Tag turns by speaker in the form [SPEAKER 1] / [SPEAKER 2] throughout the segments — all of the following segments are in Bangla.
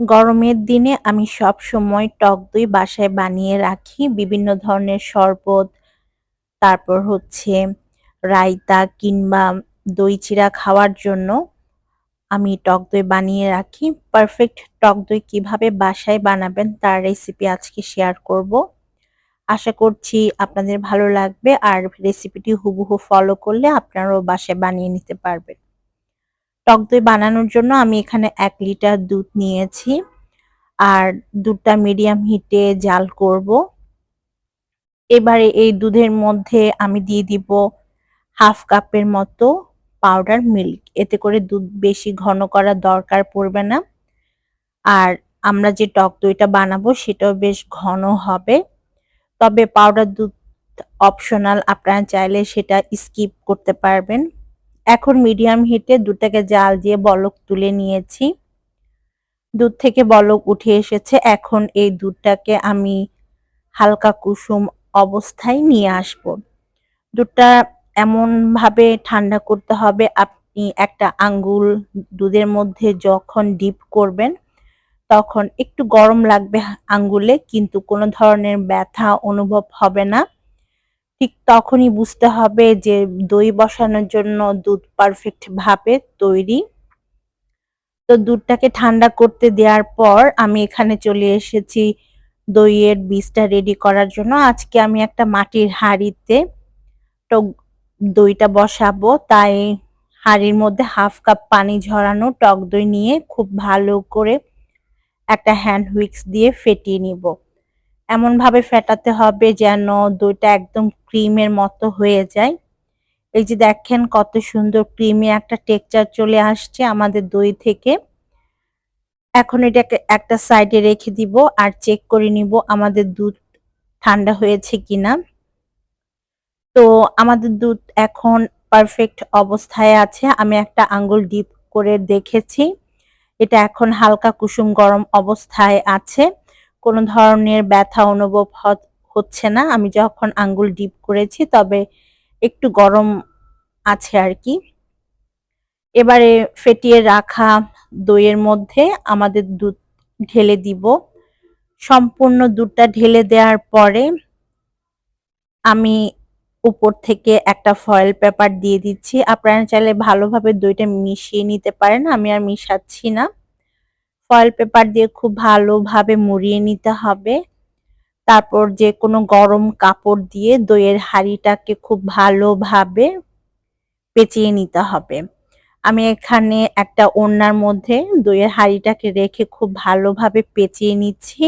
[SPEAKER 1] গরমের দিনে আমি সব সময় টক দই বাসায় বানিয়ে রাখি। বিভিন্ন ধরনের শরবত, তারপর হচ্ছে রায়তা কিংবা দই চিড়া খাওয়ার জন্য আমি টক দই বানিয়ে রাখি। পারফেক্ট টক দই কীভাবে বাসায় বানাবেন তার রেসিপি আজকে শেয়ার করব। আশা করছি আপনাদের ভালো লাগবে আর রেসিপিটি হুবহু ফলো করলে আপনারাও বাসায় বানিয়ে নিতে পারবেন। টক দই বানানোর জন্য আমি এখানে এক লিটার দুধ নিয়েছি। আর দুধটা মিডিয়াম হিটে জাল করব। এবারে এই দুধের মধ্যে আমি দিয়ে দিব হাফ কাপের মতো পাউডার মিল্ক। এতে করে দুধ বেশি ঘন করার দরকার পড়বে না। আর আমরা যে টক দইটা বানাবো সেটাও বেশ ঘন হবে। তবে পাউডার দুধ অপশনাল, আপনারা চাইলে সেটা স্কিপ করতে পারবেন। এখন মিডিয়াম হিটে দুধটাকে জাল দিয়ে বলক তুলে নিয়েছি। দুধ থেকে বলক উঠে এসেছে। এখন এই দুধটাকে আমি হালকা কুসুম অবস্থায় নিয়ে আসব। দুধটা এমনভাবে ঠান্ডা করতে হবে, আপনি একটা আঙ্গুল দুধের মধ্যে যখন ডিপ করবেন, তখন একটু গরম লাগবে আঙ্গুলে, কিন্তু কোনো ধরনের ব্যথা অনুভব হবে না। ঠিক তখনই বুঝতে হবে যে দই বসানোর জন্য দুধ পারফেক্ট ভাবে তৈরি। তো দুধটাকে ঠান্ডা করতে দেওয়ার পর আমি এখানে চলে এসেছি দইয়ের বীজটা রেডি করার জন্য। আজকে আমি একটা মাটির হাঁড়িতে টক দইটা বসাবো। তাই হাঁড়ির মধ্যে হাফ কাপ পানি ঝরানো টক দই নিয়ে খুব ভালো করে একটা হ্যান্ড হুইক্স দিয়ে ফেটিয়ে নিব। এমনভাবে ফেটাতে হবে যেন দইটা একদম ক্রিমের মতো হয়ে যায়। এই যে দেখেন কত সুন্দর ক্রিমে একটা টেক্সচার চলে আসছে আমাদের দই থেকে। এখন এটাকে একটা সাইডে রেখে দিব আর চেক করে নিব আমাদের দুধ ঠান্ডা হয়েছে কিনা। তো আমাদের দুধ এখন পারফেক্ট অবস্থায় আছে। আমি একটা আঙ্গুল ডিপ করে দেখেছি। এটা এখন হালকা কুসুম গরম অবস্থায় আছে। কোনো ধরনের ব্যথা অনুভব হচ্ছে না। আমি যখন আঙ্গুল ডিপ করেছি, তবে একটু গরম আছে আর কি। এবারে ফেটিয়ে রাখা দইয়ের মধ্যে আমাদের দুধ ঢেলে দিব। সম্পূর্ণ দুধটা ঢেলে দেওয়ার পরে আমি উপর থেকে একটা ফয়েল পেপার দিয়ে দিচ্ছি। আপনারা চাইলে ভালোভাবে দইটা মিশিয়ে নিতে পারেন। আমি আর মিশাচ্ছি না। ফয়েল পেপার দিয়ে খুব ভালোভাবে মুড়িয়ে নিতে হবে। তারপর যে কোনো গরম কাপড় দিয়ে দইয়ের হাঁড়িটাকে খুব ভালোভাবে পেঁচিয়ে নিতে হবে। আমি এখানে একটা ওড়নার মধ্যে দইয়ের হাঁড়িটাকে রেখে খুব ভালোভাবে পেঁচিয়ে নিচ্ছি।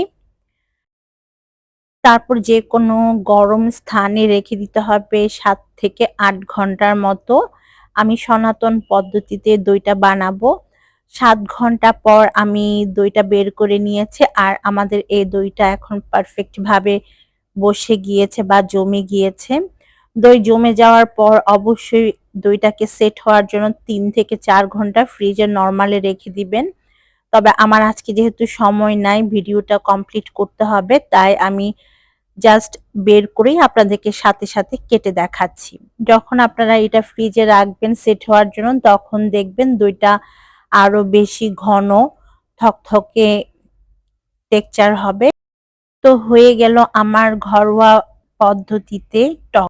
[SPEAKER 1] তারপর যে কোনো গরম স্থানে রেখে দিতে হবে সাত থেকে আট ঘণ্টার মতো। আমি সনাতন পদ্ধতিতে দইটা বানাবো। সাত ঘণ্টা পর আমি দইটা বের করে নিয়েছি আর আমাদের এই দইটা এখন পারফেক্টভাবে বসে গিয়েছে বা জমে গিয়েছে। দই জমে যাওয়ার পর অবশ্যই দইটাকে সেট হওয়ার জন্য তিন থেকে চার ঘণ্টা ফ্রিজে নর্মালে রেখে দিবেন। তবে আমার আজকে যেহেতু সময় নাই, ভিডিওটা কমপ্লিট করতে হবে, তাই আমি জাস্ট বের করেই আপনাদেরকে সাথে সাথে কেটে দেখাচ্ছি। যখন আপনারা এটা ফ্রিজে রাখবেন সেট হওয়ার জন্য, তখন দেখবেন দইটা আরও বেশি ঘন থকথকে টেকচার হবে। তো হয়ে গেল আমার ঘরোয়া পদ্ধতিতে টক।